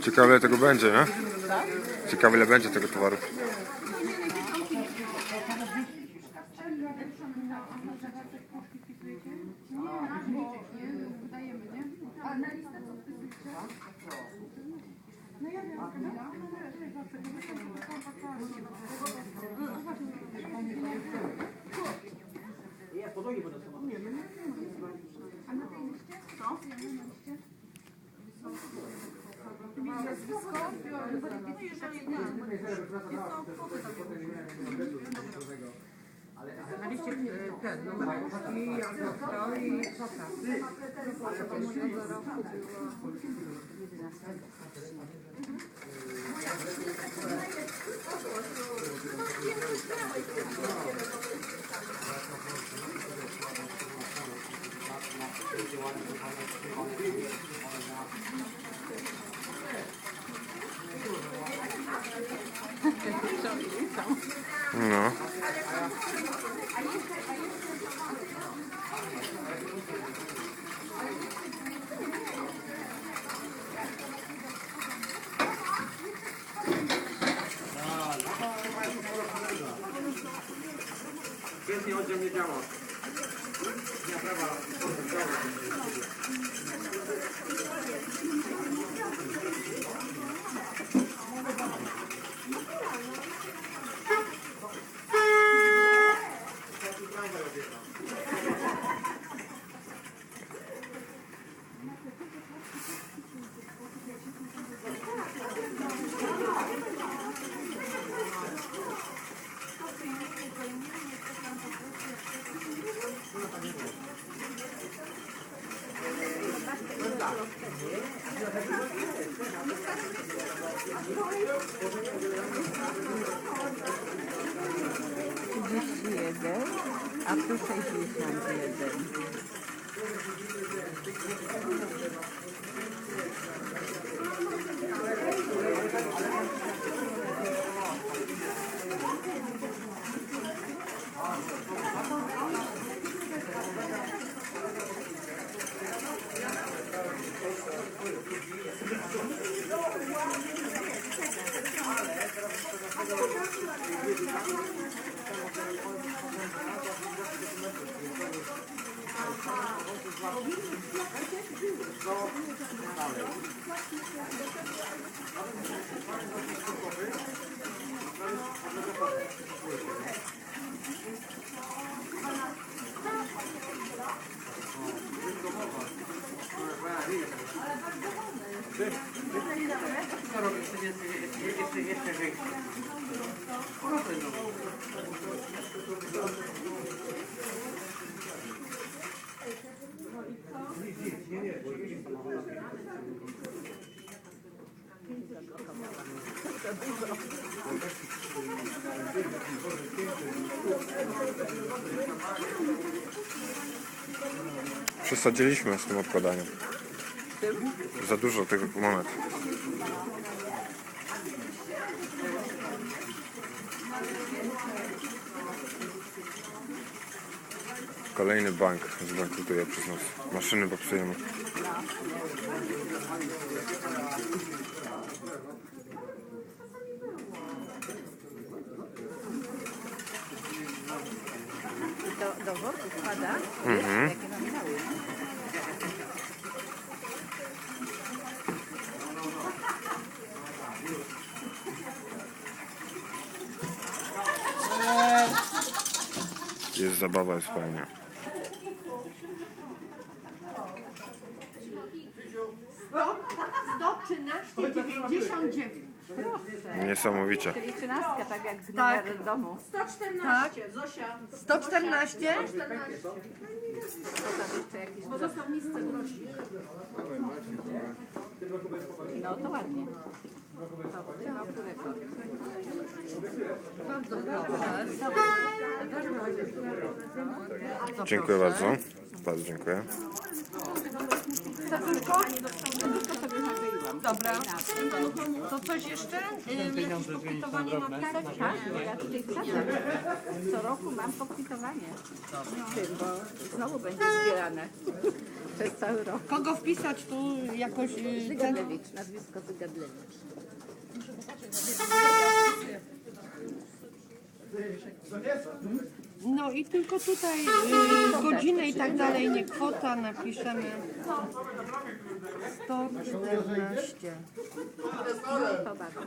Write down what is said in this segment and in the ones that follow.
Ciekawe ile tego będzie, nie? Ciekawe ile będzie tego towaru. Na liście e, ten numer i to i pokaz. No. Więcej oddział nie działa. Nie, prawa. Jeden, a tu sześćdziesiąt jeden. Co robisz? Jeszcze, jeszcze, jeszcze, jeszcze większe. Przesadziliśmy z tym odkładaniem. Za dużo tego monet. Kolejny bank zbankrutuje przez nas. Maszyny popsujemy. Zabawa, jest fajnie. Sto trzynaście dziewięćdziesiąt dziewięć. Niesamowicie. Czyli trzynastka, tak jak w Tak. numer domu. Sto czternaście, Zosia. 114? To tam jeszcze jakiś Bo został misce grozi. No to ładnie. To, rekord. Dziękuję bardzo. Bardzo dziękuję. Dobra. To coś jeszcze? Kwitowanie na kartę? Tak, ja tutaj wsadzam. Co roku mam pokwitowanie. Tym, bo znowu będzie zbierane. przez cały rok. Kogo wpisać tu jakoś... y, Ten... Zygadlewicz, nazwisko Zygadlewicz. No i tylko tutaj y, godzinę i tak dalej, nie kwota, napiszemy 114. To bardzo.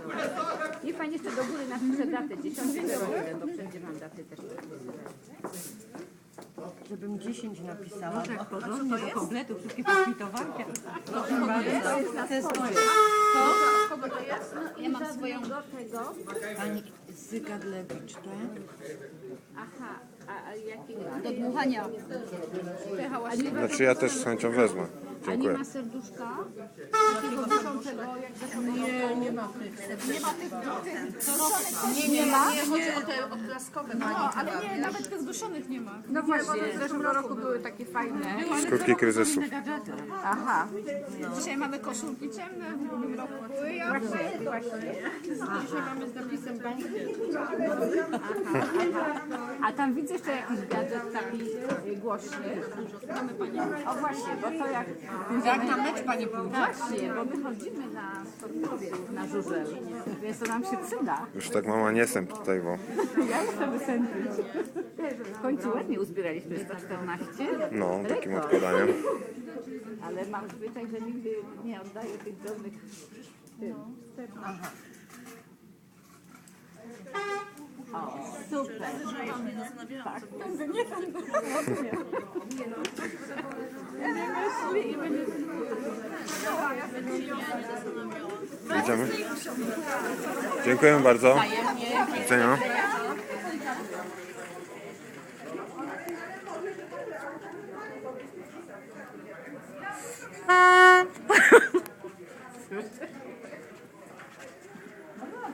Niech Pani jeszcze do góry napisze datę 10.01, bo wszędzie mam daty też. Żebym 10 napisała. Tak, porządnie, do kompletu, wszystkie pokwitowanki. Proszę bardzo. To jest moje. Kogo to jest? Ja mam swoją do tego. Pani Zygadlewicz, tak? Aha. Do dmuchania. Znaczy ja też z chęcią wezmę. A nie Dziękuję. ma serduszka? Nie, nie ma tych. Nie ma tych, tych Nie, nie ma. Nie, chodzi o te odblaskowe. No, ale nie, nawet tych zduszonych nie ma. No właśnie, w zeszłym roku były takie fajne. Skutki kryzysu. Aha, Dzisiaj mamy koszulki ciemne, w ubiegłym roku były jasne. właśnie. Dzisiaj mamy z napisem banki. A tam widzę jeszcze jakiś gadżet taki głośny. O właśnie, bo to jak... Jak na mecz pani pójdzie? Właśnie, bo my chodzimy na na żużel, więc to nam się przyda. Już tak mama nie jestem tutaj, bo Ja chcę wysępić. W końcu ładnie uzbieraliśmy 114. no, takim Rekord. odkładaniem. Ale mam zwyczaj, że nigdy nie oddaję tych drobnych tym. O, super. Tak. Nie myśli i będzie Idziemy? Dziękujemy bardzo. Do widzenia.